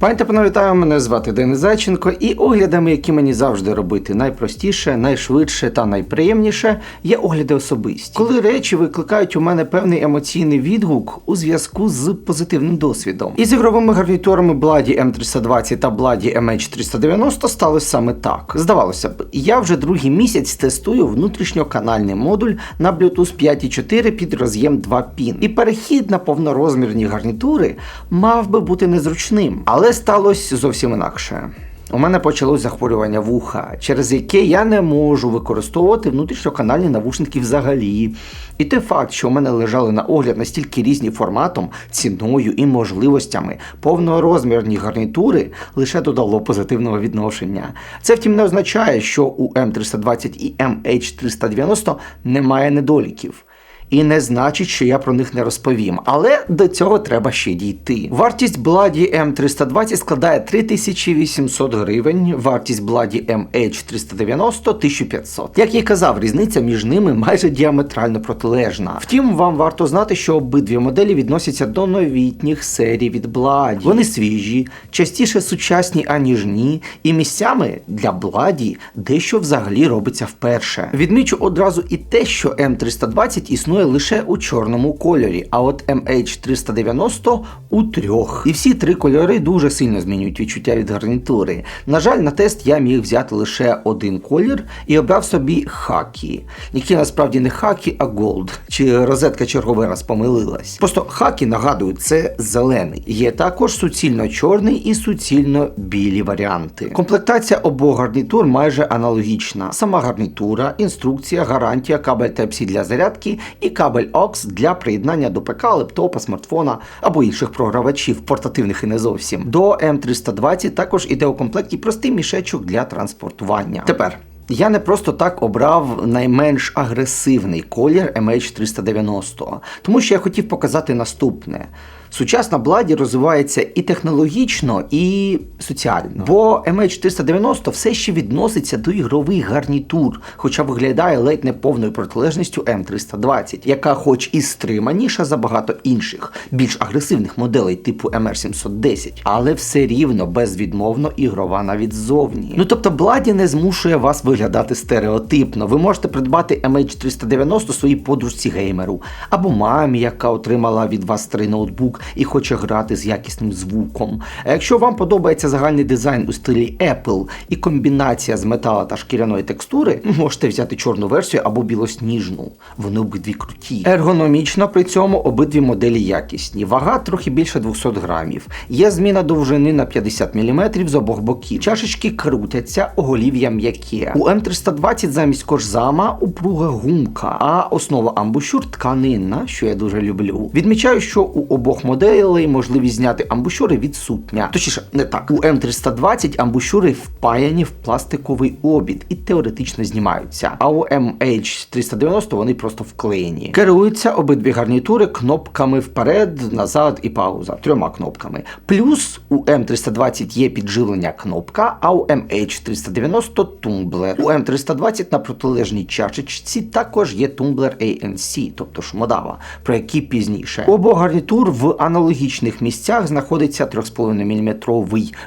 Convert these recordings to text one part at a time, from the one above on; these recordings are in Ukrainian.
Пані та панове, вітаю, мене звати Денис Зайченко, і оглядами, які мені завжди робити найпростіше, найшвидше та найприємніше, є огляди особисті. Коли речі викликають у мене певний емоційний відгук у зв'язку з позитивним досвідом. І з ігровими гарнітурами Bloody M320 та Bloody MH390 сталося саме так. Здавалося б, я вже другий місяць тестую внутрішньоканальний модуль на Bluetooth 5.4 під роз'єм 2 пін. І перехід на повнорозмірні гарнітури мав би бути незручним, але сталося зовсім інакше. У мене почалось захворювання вуха, через яке я не можу використовувати внутрішньоканальні навушники взагалі. І той факт, що у мене лежали на огляд настільки різні форматом, ціною і можливостями, повнорозмірні гарнітури лише додало позитивного відношення. Це втім не означає, що у М320 і MH390 немає недоліків. І не значить, що я про них не розповім, але до цього треба ще дійти. Вартість Bloody M320 складає 3800 гривень, вартість Bloody MH390 1500. Як я казав, різниця між ними майже діаметрально протилежна. Втім, вам варто знати, що обидві моделі відносяться до новітніх серій від Bloody. Вони свіжі, частіше сучасні, аніж ні, і місцями для Bloody дещо взагалі робиться вперше. Відмічу одразу і те, що М320 існує лише у чорному кольорі, а от MH390 у трьох. І всі три кольори дуже сильно змінюють відчуття від гарнітури. На жаль, на тест я міг взяти лише один колір і обрав собі хакі, які насправді не хакі, а голд. Чи розетка черговий раз помилилась. Просто хакі, нагадую, це зелений. Є також суцільно чорний і суцільно білі варіанти. Комплектація обох гарнітур майже аналогічна. Сама гарнітура, інструкція, гарантія, кабель Type-C для зарядки і кабель AUX для приєднання до ПК, лептопа, смартфона або інших програвачів, портативних і не зовсім. До М320 також іде у комплекті простий мішечок для транспортування. Тепер. Я не просто так обрав найменш агресивний колір MH390, тому що я хотів показати наступне. Сучасна Бладі розвивається і технологічно, і соціально. Бо MH390 все ще відноситься до ігрових гарнітур, хоча виглядає ледь не повною протилежністю М320, яка хоч і стриманіша за багато інших, більш агресивних моделей типу MR710, але все рівно безвідмовно ігрова навіть ззовні. Ну тобто Бладі не змушує вас виглядати стереотипно. Ви можете придбати MH390 своїй подружці геймеру або мамі, яка отримала від вас старий ноутбук і хоче грати з якісним звуком. А якщо вам подобається загальний дизайн у стилі Apple і комбінація з метала та шкіряної текстури, можете взяти чорну версію або білосніжну. Вони обидві круті. Ергономічно при цьому обидві моделі якісні. Вага трохи більше 200 грамів. Є зміна довжини на 50 мм з обох боків. Чашечки крутяться, оголів'я м'яке. У М320 замість кожзама упруга гумка, а основа амбушюр тканинна, що я дуже люблю. Відмічаю, що у обох моделей можливість зняти амбушюри відсутня. Точніше, не так. У М320 амбушюри впаяні в пластиковий обід і теоретично знімаються. А у MH390 вони просто вклеєні. Керуються обидві гарнітури кнопками вперед, назад і пауза. Трьома кнопками. Плюс у М320 є підживлення кнопка, а у MH390 тумблер. У М320 на протилежній чашечці також є тумблер ANC, тобто шмодава, про який пізніше. У обох гарнітур в аналогічних місцях знаходиться 3,5 мм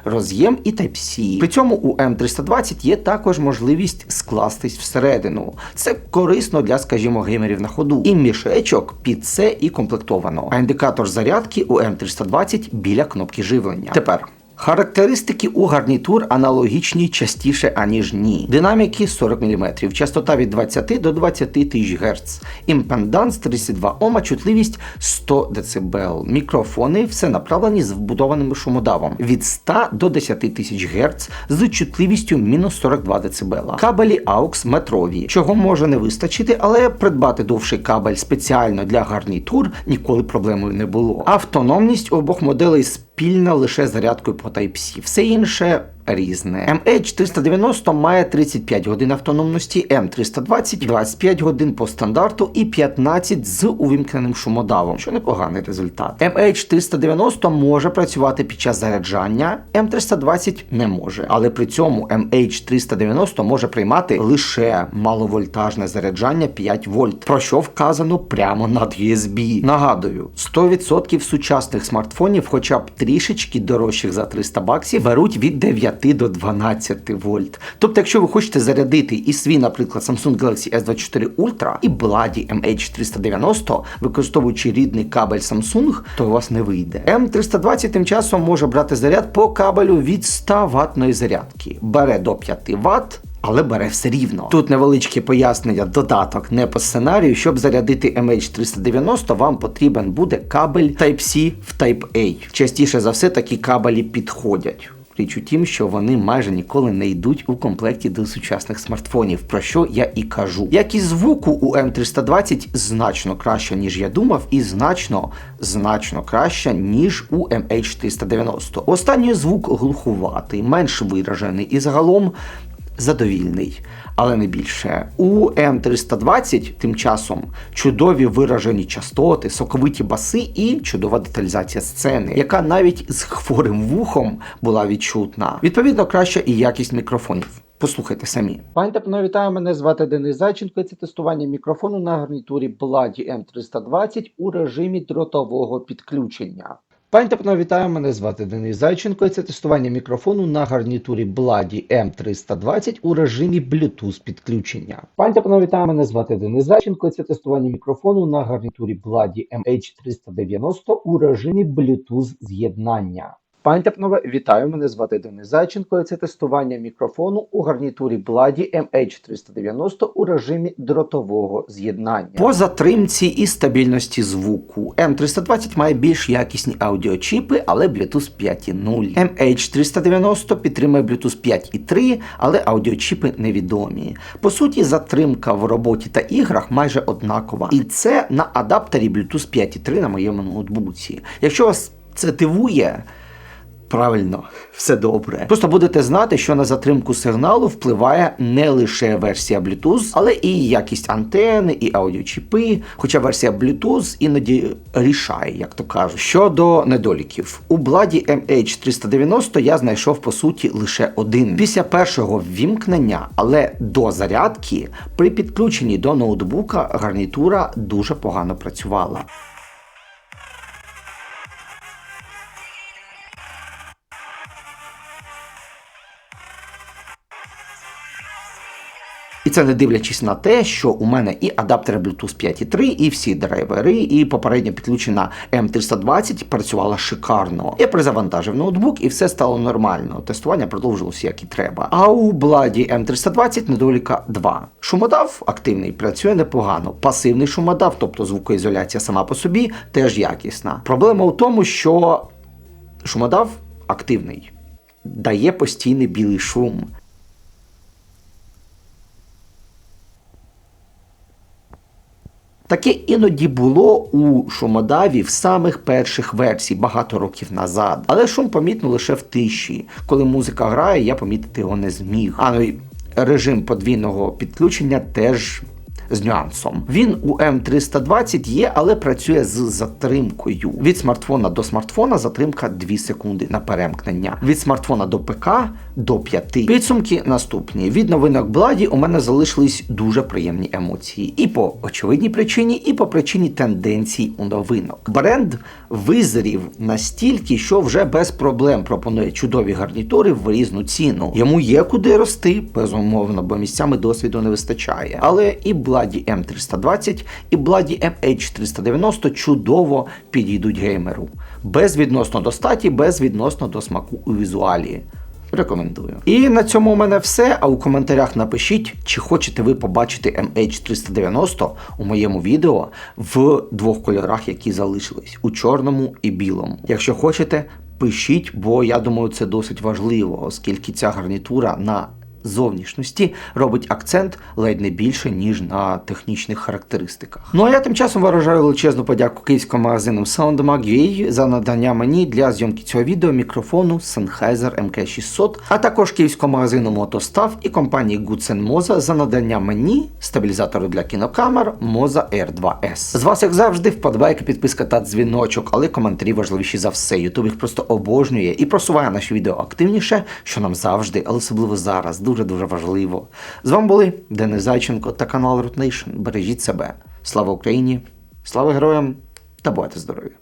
роз'єм і Type-C. При цьому у М320 є також можливість скластись всередину. Це корисно для, скажімо, геймерів на ходу. І мішечок під це і комплектовано. А індикатор зарядки у М320 біля кнопки живлення. Тепер. Характеристики у гарнітур аналогічні частіше, аніж ні. Динаміки 40 мм, частота від 20 до 20 тисяч Гц, імпенданс 32 Ома, чутливість 100 дБ. Мікрофони все направлені з вбудованим шумодавом від 100 до 10 тисяч Гц з чутливістю мінус 42 дБ. Кабелі AUX метрові, чого може не вистачити, але придбати довший кабель спеціально для гарнітур ніколи проблемою не було. Автономність обох моделей спільна лише зарядкою по Type-C. Все інше різне. MH390 має 35 годин автономності, M320 25 годин по стандарту і 15 з увімкненим шумодавом, що непоганий результат. MH390 може працювати під час заряджання, M320 не може, але при цьому MH390 може приймати лише маловольтажне заряджання 5 вольт, про що вказано прямо над USB. Нагадую, 100% сучасних смартфонів, хоча б трішечки дорожчих за 300 баксів, беруть від 9 до 12 вольт. Тобто, якщо ви хочете зарядити і свій, наприклад, Samsung Galaxy S24 Ultra і Blady MH390, використовуючи рідний кабель Samsung, то у вас не вийде. M320 тим часом може брати заряд по кабелю від 100 ватної зарядки. Бере до 5 Вт, але бере все рівно. Тут невеличке пояснення, додаток не по сценарію. Щоб зарядити MH390, вам потрібен буде кабель Type-C в Type-A. Частіше за все такі кабелі підходять. Річ у тім, що вони майже ніколи не йдуть у комплекті до сучасних смартфонів, про що я і кажу. Якість звуку у М320 значно краща, ніж я думав, і значно, значно краща, ніж у MH390. Останній звук глухуватий, менш виражений і загалом задовільний, але не більше. У М320 тим часом чудові виражені частоти, соковиті баси і чудова деталізація сцени, яка навіть з хворим вухом була відчутна. Відповідно, краща і якість мікрофонів. Послухайте самі. Пані та вітаю, мене звати Денис Зайченко. Це тестування мікрофону на гарнітурі Blady M320 у режимі дротового підключення. Пані та вітаю, мене звати Денис Зайченко. і Це тестування мікрофону на гарнітурі Blady M320 у режимі Bluetooth підключення. Пані та вітаю, мене звати Денис Зайченко. і Це тестування мікрофону на гарнітурі Blady MH390 у режимі Bluetooth з'єднання. Пані та панове, вітаю, мене звати Денис Зайченко. і Це тестування мікрофону у гарнітурі Blady MH390 у режимі дротового з'єднання. По затримці і стабільності звуку M320 має більш якісні аудіочіпи, але Bluetooth 5.0. MH390 підтримує Bluetooth 5.3, але аудіочіпи невідомі. По суті, затримка в роботі та іграх майже однакова. І це на адаптері Bluetooth 5.3 на моєму ноутбуці. Якщо вас це дивує. Правильно, все добре. Просто будете знати, що на затримку сигналу впливає не лише версія Bluetooth, але і якість антени, і аудіочіпи. Хоча версія Bluetooth іноді рішає, як то кажуть. Щодо недоліків, у Blady MH390 я знайшов по суті лише один. Після першого ввімкнення, але до зарядки, при підключенні до ноутбука гарнітура дуже погано працювала. І це не дивлячись на те, що у мене і адаптери Bluetooth 5.3, і всі драйвери, і попередньо підключена M320 працювала шикарно. Я перезавантажив ноутбук і все стало нормально. Тестування продовжилося як і треба. А у Blady M320 недоліка 2. Шумодав активний, працює непогано. Пасивний шумодав, тобто звукоізоляція сама по собі, теж якісна. Проблема у тому, що шумодав активний. Дає постійний білий шум. Таке іноді було у шумодаві в самих перших версій багато років назад. Але шум помітно лише в тиші. Коли музика грає, я помітити його не зміг. А ну режим подвійного підключення теж. З нюансом. Він у М320 є, але працює з затримкою. Від смартфона до смартфона затримка 2 секунди на перемкнення. Від смартфона до ПК до 5. Підсумки наступні. Від новинок Бладі у мене залишились дуже приємні емоції. І по очевидній причині, і по причині тенденцій у новинок. Бренд визрів настільки, що вже без проблем пропонує чудові гарнітури в різну ціну. Йому є куди рости, безумовно, бо місцями досвіду не вистачає. Але і Бладі М320, і Бладі MH390 чудово підійдуть геймеру. Безвідносно до статі, безвідносно до смаку у візуалі. Рекомендую. І на цьому у мене все. А у коментарях напишіть, чи хочете ви побачити MH390 у моєму відео в двох кольорах, які залишились у чорному і білому. Якщо хочете, пишіть, бо я думаю, це досить важливо, оскільки ця гарнітура на зовнішності робить акцент ледь не більше, ніж на технічних характеристиках. Ну а я тим часом виражаю величезну подяку київському магазину SoundMag.ua за надання мені для зйомки цього відео мікрофону Sennheiser MK600, а також київському магазину Motostav і компанії Goodsen Moza за надання мені стабілізатору для кінокамер Moza R2S. З вас, як завжди, вподобайка, підписка та дзвіночок, але коментарі важливіші за все. Ютуб їх просто обожнює і просуває наші відео активніше, що нам завжди, але особливо зараз, дуже-дуже важливо. З вами були Денис Зайченко та канал Root Nation. Бережіть себе. Слава Україні! Слава героям та бувайте здорові!